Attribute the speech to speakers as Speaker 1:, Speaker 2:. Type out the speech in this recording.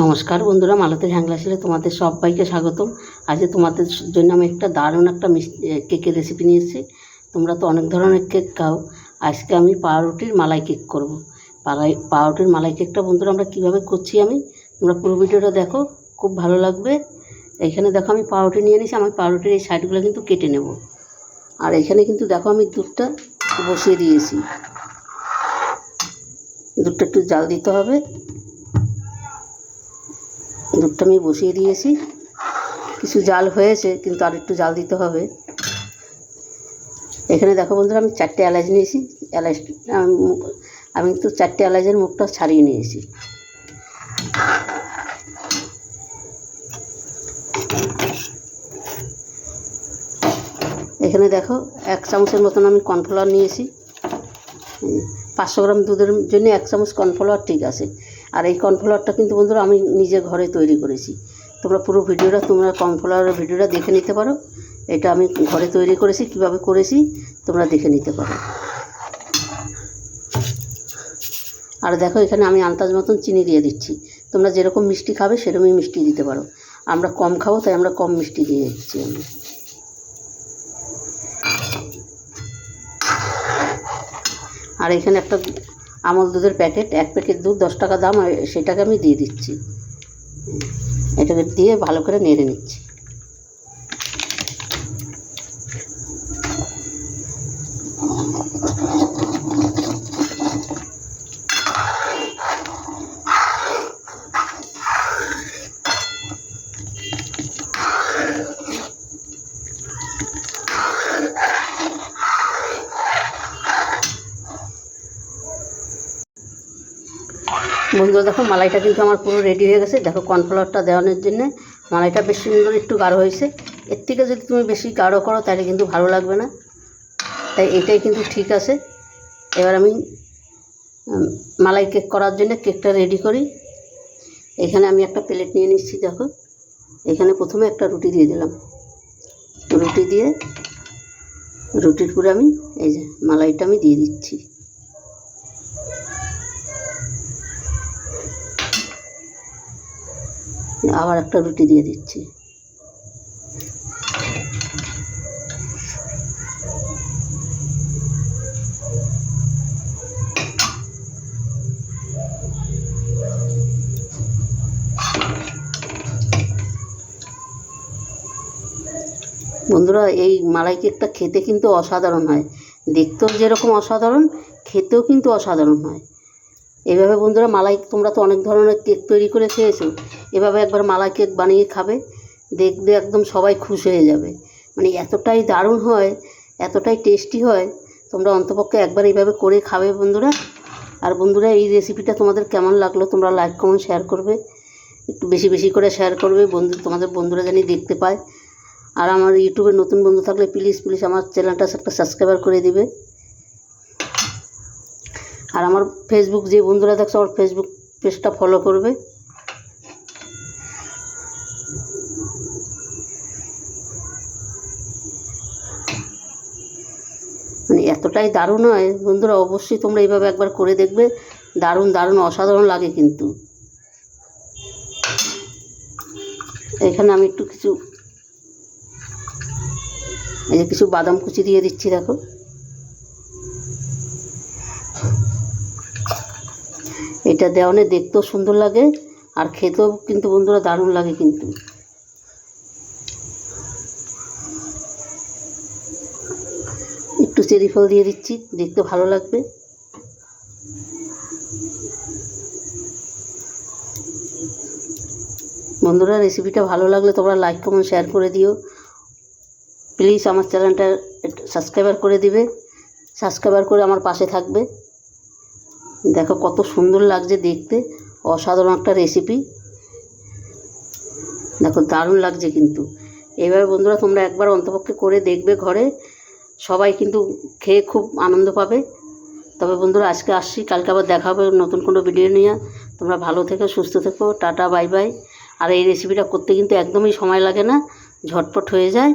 Speaker 1: নমস্কার বন্ধুরা মালতের হ্যাংলাসিলে তোমাদের সবাইকে স্বাগতম। আজকে তোমাদের জন্য আমি একটা দারুণ একটা কেকের রেসিপি নিয়ে এসেছি। তোমরা তো অনেক ধরনের কেক খাও। আজকে আমি পাউরুটির মালাই কেক করব। পালাই পাউরুটির মালাই কেকটা বন্ধুরা আমরা কীভাবে করছি আমি তোমরা পুরো ভিডিওটা দেখো, খুব ভালো লাগবে। এখানে দেখো আমি পাউরুটি নিয়ে নিয়েছি, আমি পাউরুটির এই সাইডগুলো কিন্তু কেটে নেব। আর এখানে কিন্তু দেখো আমি দুধটা বসিয়ে দিয়েছি। দুধটা একটু জাল দিতে হবে। দুধটা আমি বসিয়ে দিয়েছি। কিছু জাল হয়েছে, কিন্তু আর একটু জাল দিতে হবে। এখানে দেখো বন্ধুরা, আমি চারটে এলাচ নিয়েছি। এলাচ, আমি তো চারটে এলাচের মুখটা ছাড়িয়ে নিয়েছি। এখানে দেখো, এক চামচের মতন আমি কর্নফ্লাওয়ার নিয়েছি। পাঁচশো গ্রাম দুধের জন্য এক চামচ কর্নফ্লাওয়ার ঠিক আছে। আর এই কর্নফ্লাওয়ারটা কিন্তু বন্ধুরা আমি নিজে ঘরে তৈরি করেছি। তোমরা পুরো ভিডিওটা, তোমরা কর্নফ্লাওয়ারের ভিডিওটা দেখে নিতে পারো। এটা আমি ঘরে তৈরি করেছি, কীভাবে করেছি তোমরা দেখে নিতে পারো। আর দেখো, এখানে আমি আন্দাজ মতন চিনি দিয়ে দিচ্ছি। তোমরা যেরকম মিষ্টি খাবে, সেরকমই মিষ্টি দিতে পারো। আমরা কম খাব, তাই আমরা কম মিষ্টি দিয়ে দিচ্ছি আমি। আর এখানে একটা আমল দুধের প্যাকেট, এক প্যাকেট দুধ, দশ টাকা দাম সেটাকে আমি দিয়ে দিচ্ছি। এটাকে দিয়ে ভালো করে নেড়ে নিচ্ছি। বন্ধুরা দেখো, মালাইটা কিন্তু আমার পুরো রেডি হয়ে গেছে। দেখো কর্নফ্লাওয়ারটা দেওয়ানোর জন্যে মালাইটা বেশ সুন্দর একটু গাঢ় হয়েছে। এর থেকে যদি তুমি বেশি গাঢ় করো, তাহলে কিন্তু ভালো লাগবে না। তাই এটাই কিন্তু ঠিক আছে। এবার আমি মালাই কেক করার জন্য কেকটা রেডি করি। এখানে আমি একটা প্লেট নিয়ে নিচ্ছি, দেখো। এখানে প্রথমে একটা রুটি দিয়ে দিলাম। রুটি দিয়ে, রুটির পুরে আমি, এই যে, মালাইটা আমি দিয়ে দিচ্ছি। আবার একটা রুটি দিয়ে দিচ্ছি। বন্ধুরা, এই মালাই কেকটা খেতে কিন্তু অসাধারণ হয়। দেখতেও যেরকম অসাধারণ, খেতেও কিন্তু অসাধারণ হয়। এভাবে বন্ধুরা মালাই তোমরা তো অনেক ধরনের কেক তৈরি করে খেয়েছো। এভাবে একবার মালাই কেক বানিয়ে খাবে, দেখবে একদম সবাই খুশি হয়ে যাবে। মানে এতটাই দারুণ হয়, এতটাই টেস্টি হয়, তোমরা অন্তপক্ষে একবার এইভাবে করে খাবে বন্ধুরা। আর বন্ধুরা এই রেসিপিটা তোমাদের কেমন লাগল তোমরা লাইক কমেন্ট শেয়ার করবে। একটু বেশি বেশি করে শেয়ার করবে, বন্ধু তোমাদের বন্ধুরা জানি দেখতে পায়। আর আমার ইউটিউবে নতুন বন্ধু থাকলে প্লিজ প্লিজ আমার চ্যানেলটা একটা সাবস্ক্রাইবার করে দিবে। আর আমার ফেসবুক যে বন্ধুরা দেখছ, আমার ফেসবুক পেজটা ফলো করবে। মানে এতটাই দারুণ হয়। বন্ধুরা, অবশ্যই তোমরা এইভাবে একবার করে দেখবে। দারুণ দারুণ, অসাধারণ লাগে কিন্তু। এখানে আমি একটু কিছু এই যে কিছু বাদাম কুচি দিয়ে দিচ্ছি, দেখো। এটা দেওয়ানে দেখতেও সুন্দর লাগে, আর খেতেও কিন্তু বন্ধুরা দারুণ লাগে কিন্তু। একটু চেরি ফল দিয়ে দিচ্ছি, দেখতে ভালো লাগবে। বন্ধুরা রেসিপিটা ভালো লাগলে তোমরা লাইক কমেন্ট শেয়ার করে দিও। প্লিজ আমার চ্যানেলটা সাবস্ক্রাইবার করে দিবে। সাবস্ক্রাইবার করে আমার পাশে থাকবে। দেখো কত সুন্দর লাগছে দেখতে। অসাধারণ একটা রেসিপি দেখো দারুণ লাগছে কিন্তু। এবার বন্ধুরা তোমরা একবার অন্তপক্ষে করে দেখবে ঘরে। সবাই কিন্তু খেয়ে খুব আনন্দ পাবে। তবে বন্ধুরা আজকে আসছি, কালকে আবার দেখা হবে নতুন কোনো ভিডিও নিয়ে। তোমরা ভালো থেকো, সুস্থ থেকো, টাটা বাই বাই আর এই রেসিপিটা করতে কিন্তু একদমই সময় লাগে না। ঝটপট হয়ে যায়।